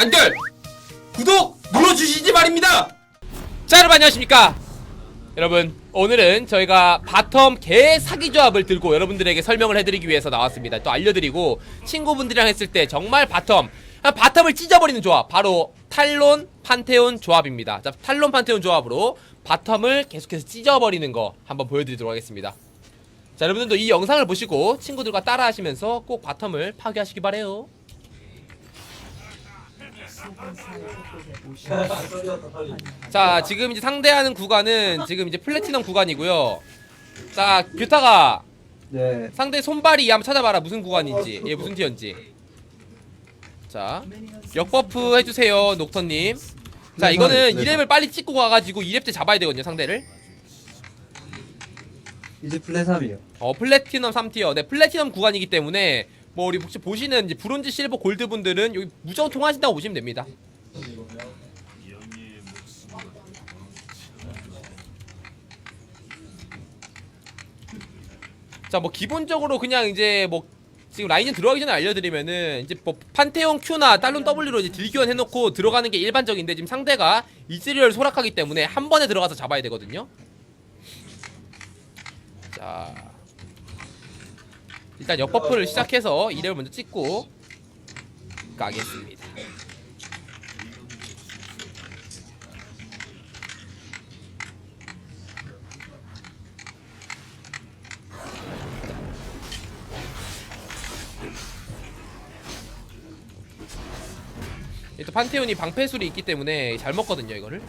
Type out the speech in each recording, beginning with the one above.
단결! 구독 눌러주시지 말입니다. 자 여러분 안녕하십니까? 여러분 오늘은 저희가 바텀 개 사기 조합을 들고 여러분들에게 설명을 해드리기 위해서 나왔습니다. 또 알려드리고 친구분들이랑 했을 때 정말 바텀 아, 바텀을 찢어버리는 조합 바로 탈론 판테온 조합입니다. 자 탈론 판테온 조합으로 바텀을 계속해서 찢어버리는 거 한번 보여드리도록 하겠습니다. 자 여러분들도 이 영상을 보시고 친구들과 따라 하시면서 꼭 바텀을 파괴하시기 바래요 자 지금 이제 상대하는 구간은 지금 이제 플래티넘 구간이고요. 자 규타가 네. 상대 손발이 한번 찾아봐라. 무슨 구간인지. 얘 무슨 티어인지. 자 역버프 해주세요 녹턴님. 자 네, 이거는 네, 2렙을 빨리 찍고 가가지고 2렙 때 잡아야 되거든요 상대를. 이제 플랫 3이에요. 어 플래티넘 3티어. 네 플래티넘 구간이기 때문에 뭐 우리 혹시 보시는 이제 브론즈 실버 골드 분들은 여기 무조건 통하신다고 보시면 됩니다. 자 뭐 기본적으로 그냥 이제 뭐 지금 라인전 들어가기 전에 알려드리면은 이제 뭐 판테온 Q나 딸론 W로 이제 딜교환 해놓고 들어가는 게 일반적인데 지금 상대가 이즈리얼 소락하기 때문에 한 번에 들어가서 잡아야 되거든요. 자 일단 역버프를 시작해서 2렙을 먼저 찍고 가겠습니다. 또 판테온이 방패술이 있기 때문에 잘 먹거든요 이거를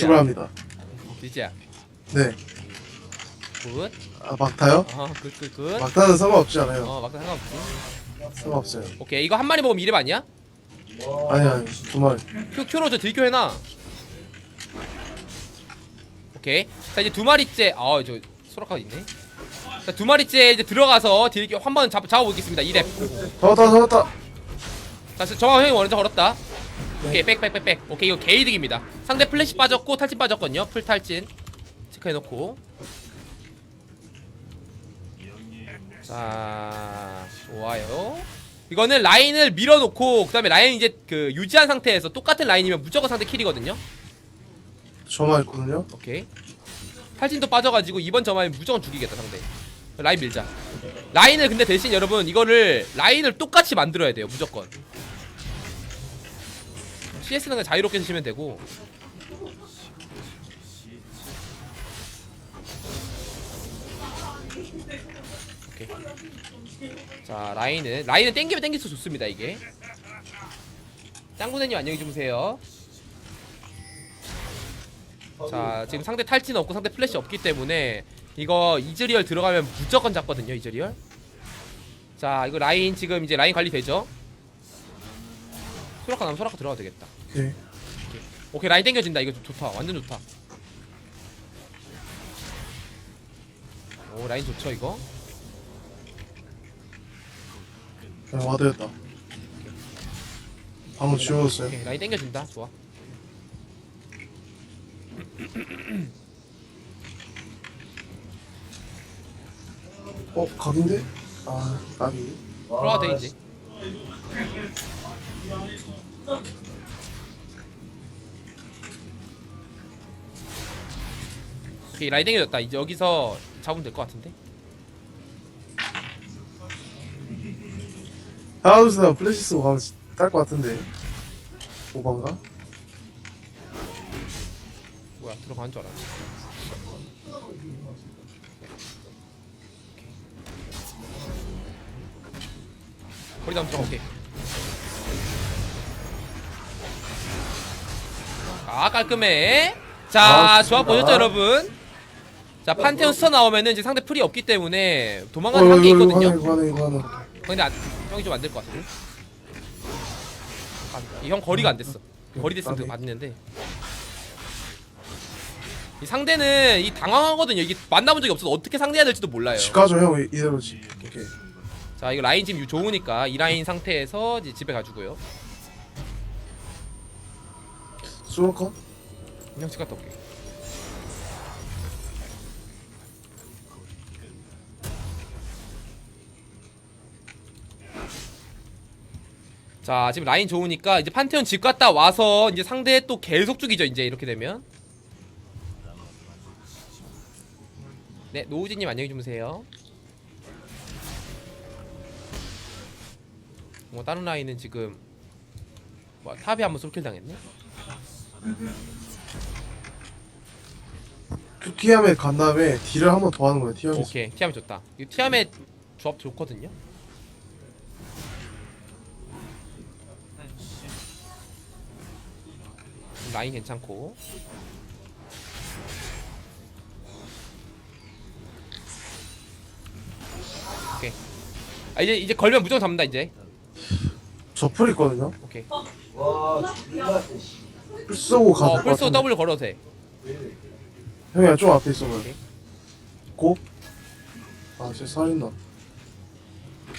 출발합니다. 디지야 네. 굿 아, 막타요? 어허 굿굿굿 막타는 상관없지 않아요. 어 막상 상관없지 상관없어요. 오케이 이거 한 마리 먹으면 이렙 아니야? 아니, 아니, 두 마리. 큐, 큐로 저 딜교 해놔 오케이 자 이제 두 마리째 아 저 소라카 있네 자 두 마리째 이제 들어가서 딜교 한번 잡, 잡아보겠습니다 2렙 잡았다, 잡았다. 자 정확 형이 먼저 걸었다 오케이 빽빽빽빽 오케이 이거 개이득입니다. 상대 플래시 빠졌고 탈진 빠졌거든요. 풀 탈진. 체크해놓고. 자 좋아요. 이거는 라인을 밀어놓고 그 다음에 라인 이제 그 유지한 상태에서 똑같은 라인이면 무조건 상대 킬이거든요. 저만 있거든요. 오케이. 탈진도 빠져가지고 이번 점화면 무조건 죽이겠다 상대. 라인 밀자. 라인을 근데 대신 여러분 이거를 라인을 똑같이 만들어야 돼요 무조건 CS는 그냥 자유롭게 쓰시면 되고. 오케이. 자 라인은 라인은 땡기면 땡길수록 좋습니다 이게. 짱구네님 안녕히 주무세요. 자 지금 상대 탈진 없고 상대 플래시 없기 때문에 이거 이즈리얼 들어가면 무조건 잡거든요 이즈리얼. 자 이거 라인 지금 이제 라인 관리 되죠? 소라카 나면 소라카 들어가도 되겠다 오케이. 오케이 라인 땡겨진다 이거 좋다 완전 좋다 오 라인 좋죠 이거 그냥 와드였다. 방금 지워졌어요. 오케이 라인 땡겨진다 좋아 어, 각인데? 아, 까비. 들어가도 돼 이제 오케이 라인 땡겨졌다. 이제 여기서 잡으면 될 것 같은데? 하우스나 플래시 쓰고 가면 딸것 같은데. 오반가? 뭐야 들어간 줄 알았네. 거리 담들어 오케이. 아 깔끔해. 자 아, 좋습니다. 보셨죠 여러분 자 판테온 스터 나오면은 이제 상대 풀이 없기 때문에 어, 도망가는 한게 이거 있거든요 하나, 이거 하나, 이거 하나. 근데 안, 형이 좀 안 될 것 같은데 아, 이 형 거리가 안 됐어 거리 됐으면 까비. 맞는데 이 상대는 이 당황하거든요 이게 만나본 적이 없어서 어떻게 상대해야 될지도 몰라요 집 가죠, 형. 이- 이대로지. 오케이. 자 이거 라인 지금 좋으니까 이 라인 상태에서 이제 집에 가주고요 수원컷? 그냥 집 갔다 올게 자 지금 라인 좋으니까 이제 판테온 집 갔다 와서 이제 상대 또 계속 죽이죠 이제 이렇게 되면. 네 노우진님 안녕히 주무세요. 뭐 다른 라인은 지금 뭐 탑이 한번 솔킬 당했네? 그 티아멧 간 다음에 딜을 한 번 더 하는 거야 티아멧 오케이 티아멧 좋다. 이 티아멧 조합 좋거든요 라인 괜찮고. 오케이. 아 이제 이제 걸면 무조건 잡는다 이제. 저풀 있거든요. 오케이. 풀 쏘고 가야 어 될것 벌써 같은데. 더블 걸어도 돼. 형이야 좀 앞에 있어 오케이. 고? 아 쟤 살인다.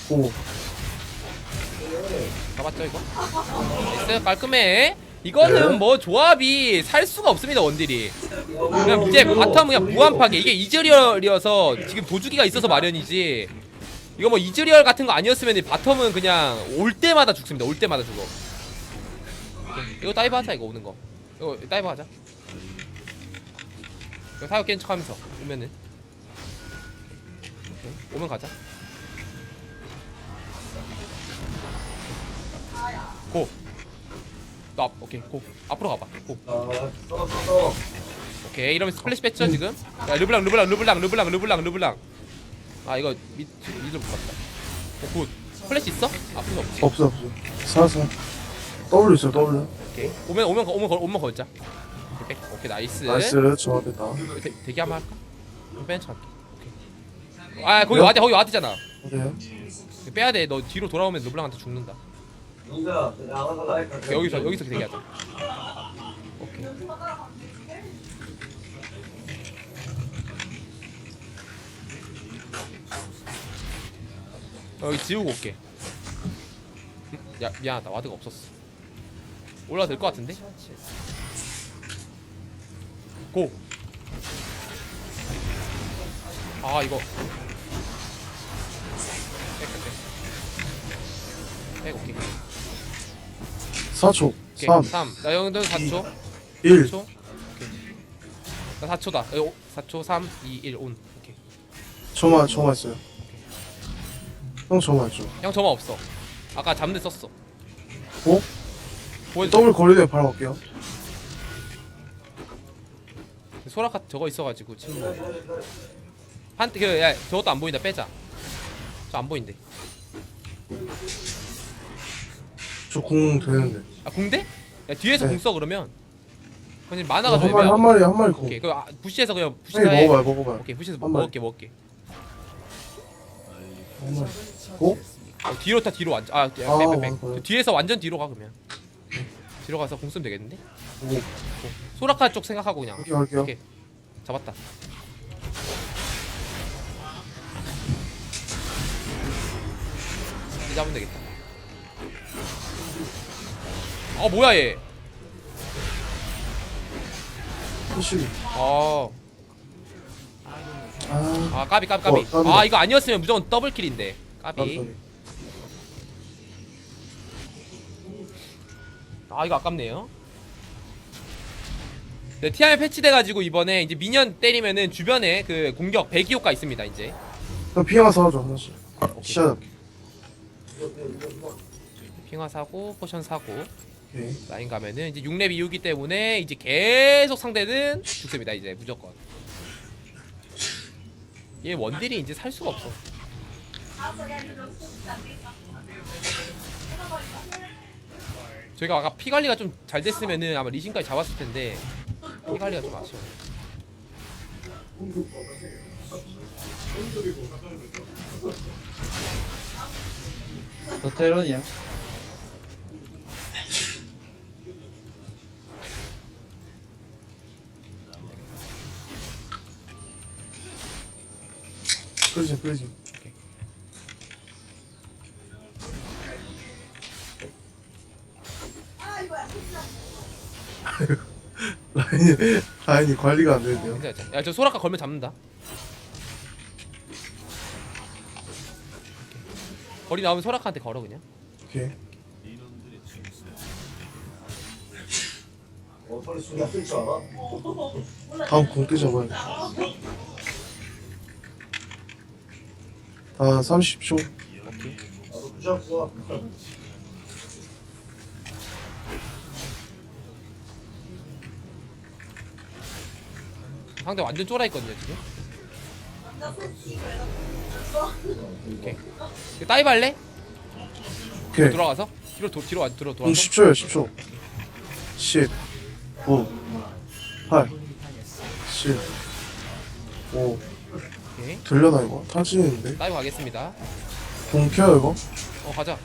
고. 잡았죠 이거? 나이스 깔끔해 이거는 네. 뭐 조합이 살 수가 없습니다 원딜이 그냥 이제 바텀은 그냥 무한 파괴 이게 이즈리얼이어서 지금 도주기가 있어서 마련이지 이거 뭐 이즈리얼 같은 거 아니었으면 바텀은 그냥 올 때마다 죽습니다 올 때마다 죽어. 이거 다이브 하자 이거 오는 거 이거 다이브 하자 이거 사격 깬 척하면서 오면은 오케이. 오면 가자 고. 너 앞, 오케이 고. 앞으로 가봐. 고. 오케이 이러면 스플래시 뺐죠 지금? 야 르블랑 르블랑 르블랑 르블랑 르블랑 르블랑. 아 이거 밑 밑을 못 봤다. 어, 굿. 플래시 있어? 앞으로 없지. 없어 없어 살았어 W 있어 W 오케이. 오면 오면 거- 오면 걸 오면 걸자. 오케이, 백. 오케이 나이스. 나이스 저 앞에 다 대, 대기 한번 할까? 그럼 할게. 오케이. 아 거기 와드 거기 와드잖아. 그래요? 빼야 돼. 너 뒤로 돌아오면 르블랑한테 죽는다. 여기서 여기서 대기하자. 오케이. 어, 여기 지우고 올게. 음, 야 미안하다 와드가 없었어. 올라도 될것 같은데? 고. 아 이거. 백. 백 오케이. 4초 오케이. 3 3. 나 영도 4초. 1 4초. 오케이. 나 4초다. 4초 3 2 1 온. 오케이. 저만 있어요 형 저만 있죠 형 저만 없어. 아까 잠들 썼어. 고? 보여줘. W 거리대 바로 갈게요 소라카 저거 있어가지고 침묵. 한, 그, 야, 저것도 안 보인다. 빼자. 저 안 보인대. 저궁 되는데 아, 궁대? 야, 뒤에서 네. 궁 써, 그러면. 그냥 만화가 한더 마리 애매하 한 마리 한 마리 궁 오케이. 그, 아, 부시에서 그냥, 해. 먹어봐요 먹어봐요 오케이, 부시에서 한 마리. 먹을게, 먹을게. 한 마리 고? 어, 뒤로 타, 뒤로 완전. 아, 야, 아, 빼, 빼, 빼. 맞아요. 그 뒤에서 완전 뒤로 가, 그러면. 뒤로 가서 궁 쓰면 되겠는데? 고 소라카 쪽 생각하고 그냥. 갈게요 갈게요 오케이. 잡았다. 이제 잡으면 되겠다. 아 뭐야 얘? 아, 아 아 까비 까비 까비. 어, 까비. 아 이거 아니었으면 무조건 더블 킬인데. 까비. 깜짝이야. 아 이거 아깝네요. 네 TR 패치돼가지고 이번에 이제 미니언 때리면은 주변에 그 공격 배기 효과 있습니다 이제. 형 피해만 사줘 하나씩 오케이. 시작 핑화 사고 포션 사고. 오케이 라인 가면은 이제 6렙 이후기 때문에 이제 계속 상대는 죽습니다 이제 무조건. 얘 원딜이 이제 살 수가 없어. 저희가 아까 피 관리가 좀 잘 됐으면은 아마 리신까지 잡았을 텐데 피 관리가 좀 아쉬워 너 테런이야 그러지 그러지 라인이 라인이 관리가 안 되네요. 야저 소라카 걸면 잡는다. 거리 나오면 소라카한테 걸어 그냥. 오케이. 다음 공대 잡아야 돼. 다 30초. 오케이. 상대 완전 쫄아 있거든요 지금. 오케이. 이거 다이브 할래? 오케이. 들어가서 뒤로 도, 뒤로 와 뒤로 공 돌아서. 10초야 10초. 10, 9, 8, 7, 5. 오케이. 들려나 이거? 탈진했는데? 다이브 가겠습니다. 공 켜요 이거? 어 가자.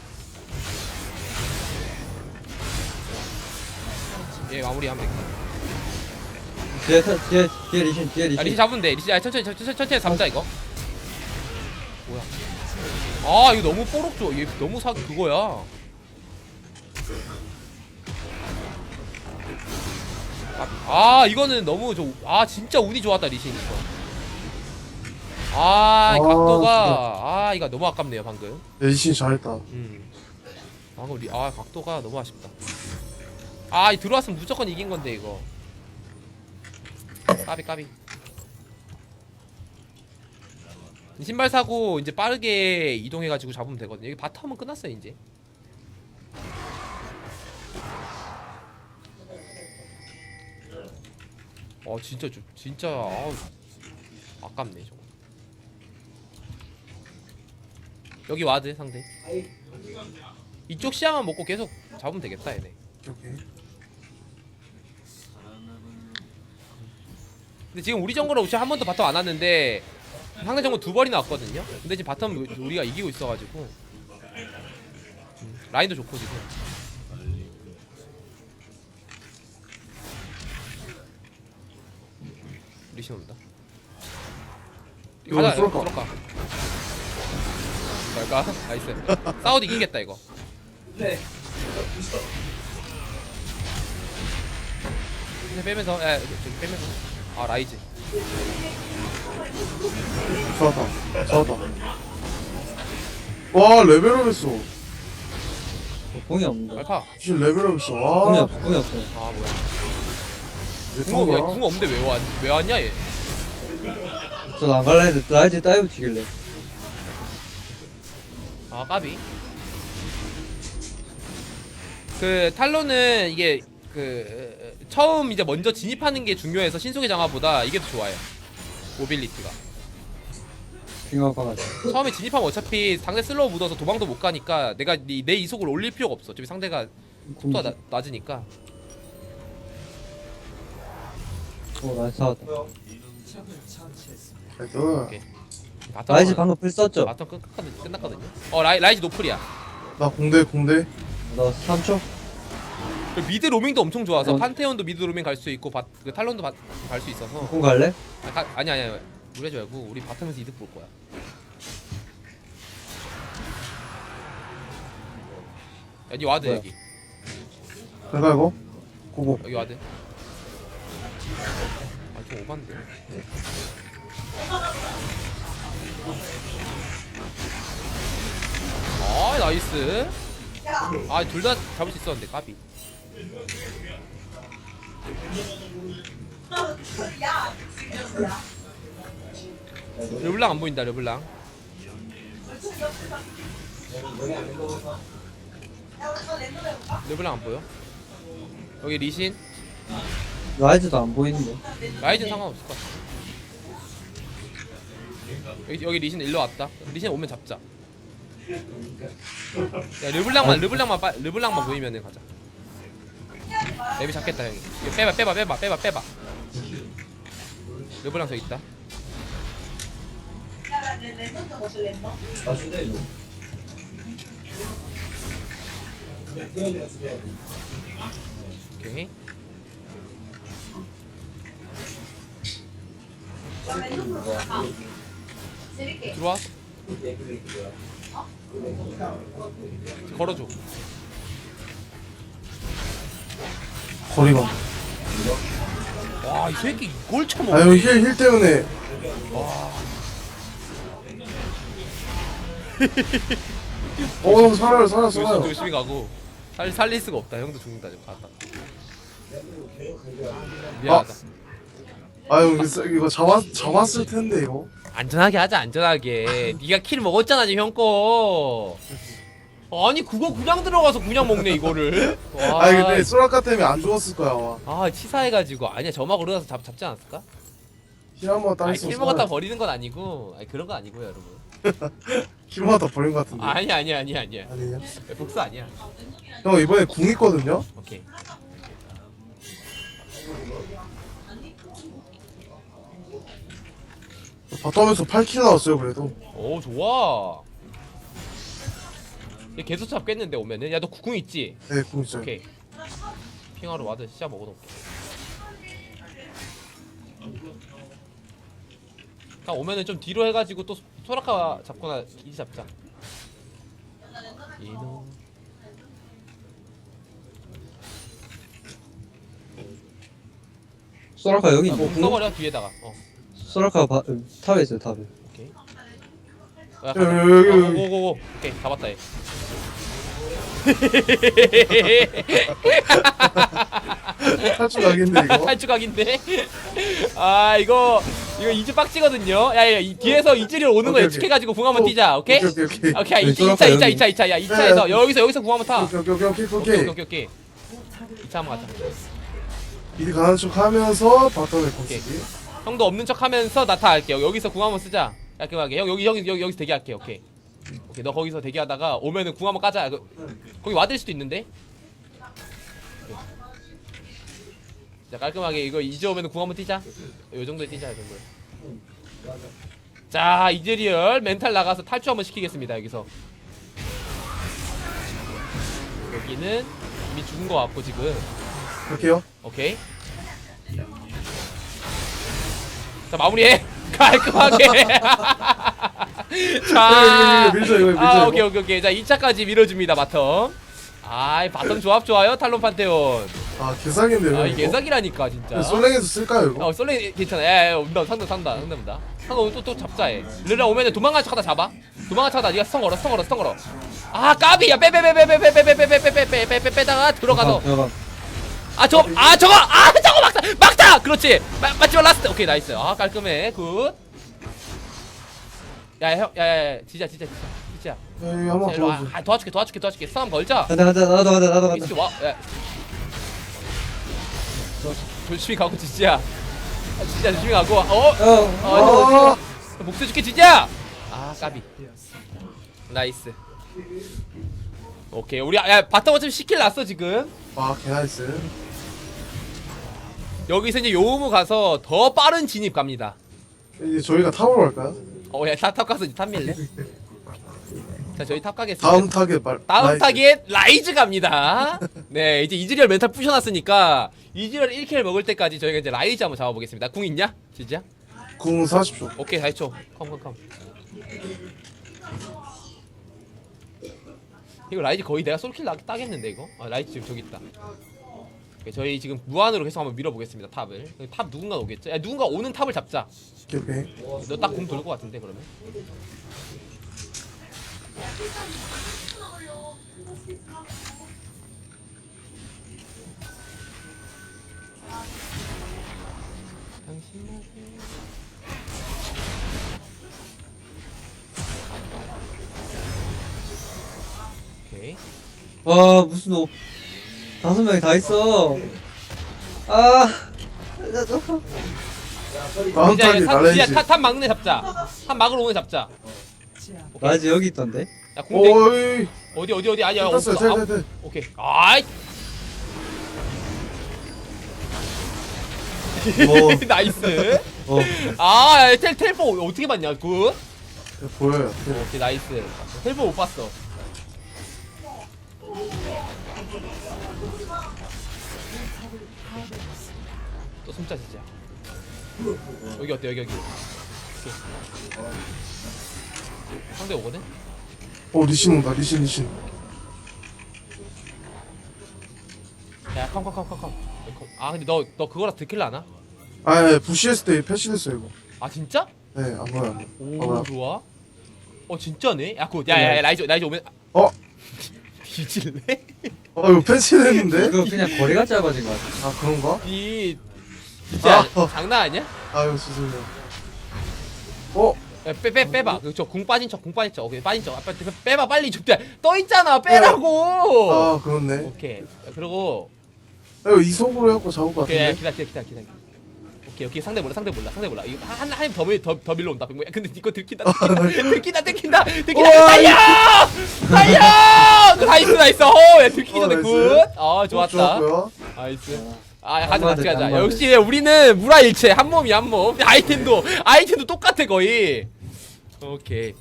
예 마무리하면. 뒤에 타- 뒤에 뒤에 리신 뒤에 야 리시 리신 잡으면 돼. 리시 아 천천히 천천히 천천히 잡자 이거. 뭐야? 아 이거 너무 뽀록 줘. 얘 너무 사 그거야. 아, 아 이거는 너무 좋아 진짜 운이 좋았다 리신 이거. 아, 이 아, 각도가 아 이거 너무 아깝네요 방금. 레이신 잘했다. 음. 방금 리, 아 각도가 너무 아쉽다. 아, 이 들어왔으면 무조건 이긴 건데 이거. 까비 까비. 신발 사고 이제 빠르게 이동해가지고 잡으면 되거든요. 여기 바텀은 끝났어요 이제. 어 진짜 좀 진짜 아우, 아깝네 저거. 여기 와드 상대. 이쪽 시야만 먹고 계속 잡으면 되겠다 얘네. 오케이. 근데 지금 우리 정글은 혹시 한 번도 바텀 안 왔는데 상대 정글 두 번이나 왔거든요. 근데 지금 바텀 우리가 이기고 있어가지고 음, 라인도 좋고 지금. 리신 온다. 이거 가자, 쏠까? 갈까? 나이스. 싸워도 이기겠다 이거. 네. 빼면서, 에 저기 빼면서. 아 라이즈. 좋았다. 좋았다. 와 레벨업 했어. 공이 없는데 알파. 지금 레벨업 했어. 공이 와. 없어 공이 없어 아 뭐야? 왜 궁어? 궁어 없는데 왜 왔? 왜 왔냐 얘? 저안 갈라 했는데 라이즈 다이브 튀길래 아 까비. 그 탈론은 이게 그 처음 이제 먼저 진입하는 게 중요해서 신속의 장화보다 이게 더 좋아요. 모빌리티가. 빙하가가지고 처음에 진입하면 어차피 상대 슬로우 묻어서 도망도 못 가니까 내가 이- 내 이속을 올릴 필요가 없어. 어차피 상대가 속도가 나, 낮으니까. 오 나이스 잡았다 나이스. 오케이. 바텀은- 라이즈 방금 불 썼죠? 바텀 끝, 끝, 끝났거든요. 어 라이, 라이즈 노플이야. 나 공대 공대. 나 3초? 그리고 미드 로밍도 엄청 좋아서 어. 판테온도 미드 로밍 갈 수 있고 바, 그 탈론도 갈 수 있어서 공 갈래? 아, 가, 아니 아니 아니 우리 하지 말고 우리 바텀에서 이득 볼 거야 여기 와드 뭐야? 여기 내가 이거 고고. 여기 와드 아좀 오반데 아 나이스. 아 둘 다 잡을 수 있었는데 까비. 르블랑 안 보인다 르블랑. 르블랑 안 보여? 여기 리신? 라이즈도 안 보이는데. 라이즈는 상관없을 것 같아 여기, 여기 리신 일로 왔다. 리신 오면 잡자. 야 르블랑만 르블랑만 빠, 르블랑만 보이면은 가자. 랩이 잡겠다 이거 빼봐 빼봐 빼봐 빼봐 빼봐. 르블랑 저기 있다. 오케이 들어와. 걸어줘. 거리가. 와이 새끼 이걸 쳐먹어 아 여기 힐, 힐 때문에. 어, 형 살아요, 살아, 조심, 살아요. 조심히 가고. 살, 살릴 수가 없다. 형도 죽는다 지금 갔다. 미안하다. 아유 이거, 이거 잡았, 잡았을 텐데 이거 안전하게 하자 안전하게. 네가 킬 먹었잖아 지금 형 거. 아니 그거 그냥 들어가서 그냥 먹네 이거를. 와. 아니 근데 소라카 때문에 안 죽었을 거야 아마 아 치사해가지고 아니야 저막 올라가서 잡 잡지 않았을까? 힐 한번 아니 따했어 킬 먹었다 버리는 건 아니고 아니 그런 건 아니고요 여러분. 힐 먹었다 버린 거 같은데 아니 아니 아니 아니야. 아니냐 복수 아니야. 형 이번에 궁 있거든요 오케이. 바텀에서 8킬 나왔어요 그래도 오 좋아. 얘 계속 잡겠는데 오면은 야너 구궁 있지? 네궁 있어요 오케이. 핑하러 와드 시작 먹어놓을게. 그냥 오면은 좀 뒤로 해가지고 또 소라카 잡거나 이지 잡자. 이놈. 소라카 여기 아, 있고 공 써버려 뒤에다가. 어. 소라카 바, 음, 탑에 있어요 탑에 오케이. 아, 아, 오고고고. 오케이 잡았다 얘. 탈출 가겠네 이거 탈주각인데. 아 이거 이거 이즈 빡치거든요. 야야 이 뒤에서 이즈를 오는 거 예측해가지고 궁 한번 뛰자. 오케이. 오케이 오케이 오케이. 오케이 네, 이차 이차 이차 이차 이차 야 이차에서 네, 네. 여기서 여기서 궁 한번 타. 오케이 오케이 오케이 오케이 오케이 오케이 오케이. 오케이 이차 한번 가자. 미리 가는 척 하면서 바텀에 공수기 형도 없는 척 하면서 나타 할게요. 여기서 궁 한번 쓰자. 깔끔하게. 형 여기 여기 여기 여기서 대기할게. 오케이. 오케이. 너 거기서 대기하다가 오면은 궁 한번 까자. 그, 거기 와들 수도 있는데. 오케이. 자 깔끔하게 이거 이제 오면은 궁 한번 뛰자. 요 정도에 뛰자. 요 정도에. 자 이즈리얼 멘탈 나가서 탈출 한번 시키겠습니다. 여기서. 여기는 이미 죽은 거 같고 지금. 그렇게요 오케이. 자 마무리해. 깔끔하게. 자. 이거 밀죠, 이거 밀죠, 아 이거. 오케이 오케이 오케이. 자 2차까지 밀어줍니다 바텀. 아 바텀 조합 좋아요 탈론 판테온. 아 개사기인데요 아 이거? 개사기라니까 진짜. 솔랭에서 쓸까요 이거? 어 솔랭 괜찮아. 야, 야 온다 산다 산다. 상가 오면 또또 잡자 얘. 르라 오면은 도망간 척하다 잡아. 도망간 척하다 네가 스턴 걸어 스턴 걸어 스턴 걸어. 아 까비야 빼빼빼빼빼빼빼빼빼빼빼빼빼 빼다가 들어가서 들어가 아 저거 아 저거 아 저거 막타 막타! 그렇지. 마, 마지막 라스트. 오케이 나이스. 아 깔끔해. 굿. 야형 야야 진짜 진짜 진짜 진짜 야, 여기 한번 자, 일로 와. 아 도와줄게 도와줄게 도와줄게. 싸움 걸자 간다 간다 나도 간다 나도 이씨 와 야. 조심히 가고 진짜 아, 진짜 조심히 가고. 어? 어 어, 아저 목숨 줄게 진짜 아 까비. 나이스. 오케이 우리 야 바텀 어차피 시킬 났어 지금. 아 개나이스 여기서 이제 요우무 가서 더 빠른 진입 갑니다 이제 저희가 탑으로 갈까요? 어야 탑 가서 이제 탑 밀래? 자 저희 탑 가겠습니다 다음 타겟 말 다음 라이즈. 타겟 라이즈 갑니다 네 이제 이즈리얼 멘탈 부셔놨으니까 이즈리얼 1킬 먹을 때까지 저희가 이제 라이즈 한번 잡아보겠습니다 궁 있냐? 진짜? 궁 40초 오케이 4초 컴 컴 컴 이거 라이즈 거의 내가 솔킬 나, 따겠는데 이거? 아 라이즈 지금 저기 있다 오케이, 저희 지금 무한으로 계속 한번 밀어보겠습니다 탑을 탑 누군가 오겠죠? 야 누군가 오는 탑을 잡자 오케이 오케이 너딱 공 돌 것 같은데 그러면? 오케이 와 무슨 오 다섯 명이 다 있어. 아 다음 이제 타겟 탑, 이제 애 잡자. 탑 막으러 애 잡자. 오케이 라이즈 여기 있던데. 야 공대. 오이. 어디 어디 어디? 아니야 없어. 아, 텔텔텔 오케이. 아이. 오, 나이스. 어. 아텔 텔포 어떻게 봤냐 굿 보여요. 텔. 오케이 나이스. 텔포 못 봤어 또 숨자 진짜 여기 어때 여기 여기 오케이. 상대 오거든? 오 리신 온다 리신 리신 야 컴컴컴컴컴 아 근데 너 너 그거라 들킬라나? 아 예, 부시했을 때 패시됐어요 이거 아 진짜? 네안 보여 안 오 보여 아, 좋아 어 진짜네? 야 그거 야야야 라이즈 라이즈 오면 어? 뒤질래? 아 이거 펜치했는데? 이거 그냥 거리가 짧아진 것 같아. 아 그런가? 이 진짜 아. 장난 아니야? 아유 죄송해요 어? 야, 빼, 빼, 빼봐. 그, 저궁 빠진 척, 궁 빠진 척. 오케이, 빠진 척. 아, 빼, 빼, 빼봐, 빨리. 좀, 떠 있잖아. 빼라고. 아 그렇네 오케이. 그리고 아, 이거 이속으로 해갖고 잡을 것 오케이, 같은데? 기다려, 기다려, 기다려, 기다려. 오케이, 오케이. 상대 몰라, 상대 몰라, 상대 몰라. 이거 한, 한, 더, 밀- 더, 더 밀러 온다. 야, 근데 이거 들킨다, 들킨다, 들킨다, 들킨다, 들킨다. 우와, 달려! 달려! 나이스, 나이스. 어, 야, 들키기 어, 전에 나이스. 굿. 어, 좋았다. 좋았고요 나이스. 아, 가자, 한마디, 같이 가자. 역시 우리는 무라일체 한 몸이 한 몸. 아이템도 아이템도 똑같아 거의. 오케이.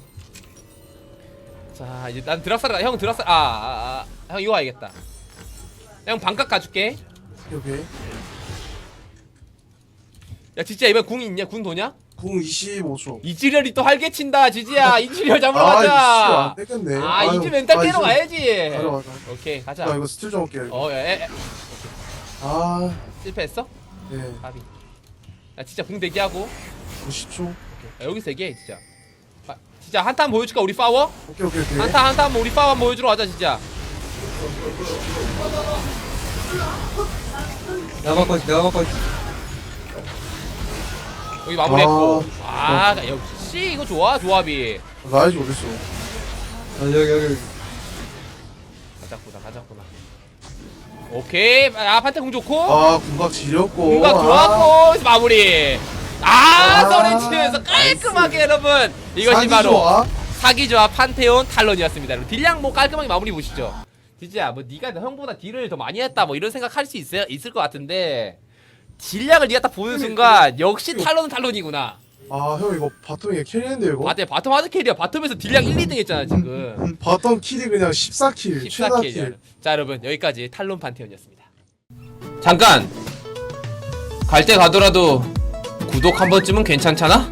자, 이제 난 드랍사라. 형 드랍사. 아, 아, 아, 형 이거 와야겠다. 형 반각 가줄게. 오케이 야, 진짜 이번 궁 있냐? 궁 도냐? 궁 25초 이지렬이 또 활개친다, 지지야. 이지렬 잡으러 아 이거 가자. 안 되겠네 아, 아유, 이지 멘탈 아, 깨러 가야지. 가자 가자 오케이, 가자. 나 이거 스틸 좀 이거. 어, 야, 에, 에, 아 실패했어? 네. 가비. 야, 진짜 궁 대기하고. 90초 야, 여기서 얘기해, 진짜. 아, 진짜 한타 한번 보여줄까, 우리 파워? 오케이 오케이 오케이 한타 한타 한번 우리 파워 한번 보여주러 가자, 진짜. 내가 바꿔 내가 바꿔 여기 마무리했고. 아, 역시 이거 좋아, 조합이. 나이지 어딨어 아, 여기 여기 오케이, 아, 판테궁 좋고. 아 궁각 지렸고 궁각 아, 좋았고, 여기서 마무리. 아, 아, 서렌치면서 깔끔하게 여러분. 이것이 사기 바로 좋아. 사기 조합 판테온 탈론이었습니다. 여러분. 딜량 뭐 깔끔하게 마무리 보시죠. 진짜 뭐 네가 형보다 딜을 더 많이 했다 뭐 이런 생각 할 수 있어요 있을 것 같은데 딜량을 네가 딱 보는 순간 역시 탈론은 탈론이구나. 아 형 이거 바텀이 캐리했는데 이거 바텀 바텀 하드 캐리야. 바텀에서 딜량 1, 2등 했잖아 지금. 바텀 킬이 그냥 14킬 최다 14킬. 킬자 여러분 여기까지 탈론 판테온이었습니다. 잠깐 갈 때 가더라도 구독 한 번쯤은 괜찮잖아?